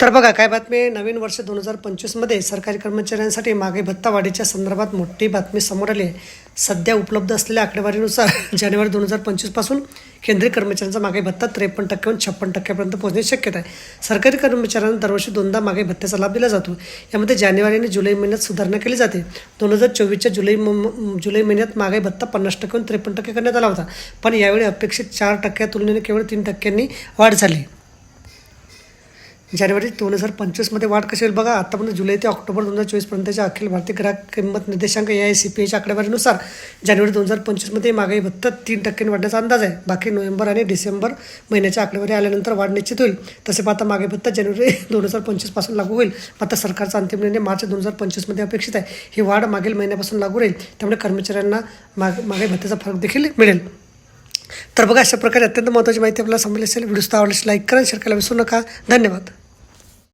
तर बघा काय बातमी आहे? नवीन वर्ष दोन हजार पंचवीसमध्ये सरकारी कर्मचाऱ्यांसाठी मागे भत्ता वाढीच्या संदर्भात मोठी बातमी समोर आली आहे. सध्या उपलब्ध असलेल्या आकडेवारीनुसार जानेवारी दोन हजार पंचवीसपासून केंद्रीय कर्मचाऱ्यांचा मागे भत्ता त्रेपन्न टक्क्याहून छप्पन टक्क्यापर्यंत पोहोचण्याची शक्यता आहे. सरकारी कर्मचाऱ्यांना दरवर्षी दोनदा मागे भत्त्याचा लाभ दिला जातो. यामध्ये जानेवारी आणि जुलै महिन्यात सुधारणा केली जाते. दोन हजार चोवीसच्या जुलै जुलै महिन्यात मागे भत्ता पन्नास टक्क्याहून त्रेपन्न टक्के करण्यात आला होता. पण यावेळी अपेक्षित चार टक्क्या तुलनेने केवळ तीन टक्क्यांनी वाढ झाली. जानेवारी दोन हजार पंचवीसमध्ये वाढ कशी होईल? बघा आतापर्यंत जुलै ते ऑक्टोबर दोन हजार चोवीसपर्यंतच्या अखिल भारतीय ग्राहक किंमत निर्देशांक ए आय सी पी एच्या आकडेवारीनुसार जानेवारी दोन हजार पंचवीसमध्ये महागाई भत्ता तीन टक्क्यांनी वाढण्याचा अंदाज आहे. बाकी नोव्हेंबर आणि डिसेंबर महिन्याच्या आकडेवारी आल्यानंतर वाढ निश्चित होईल. तसे पाहता मागे भत्ता जानेवारी दोन हजार पंचवीसपासून लागू होईल. आता सरकारचा अंतिम निर्णय मार्च दोन हजार पंचवीसमध्ये अपेक्षित आहे. ही वाढ मागील महिन्यापासून लागू राहील. त्यामुळे कर्मचाऱ्यांना माग मागाई भत्त्याचा फरक देखील मिळेल. तर बघा अशा प्रकारे अत्यंत महत्त्वाची माहिती आपल्याला समजली असेल. व्हिडिओ आवडल्यास लाईक करा शेअर करायला विसरू नका. धन्यवाद.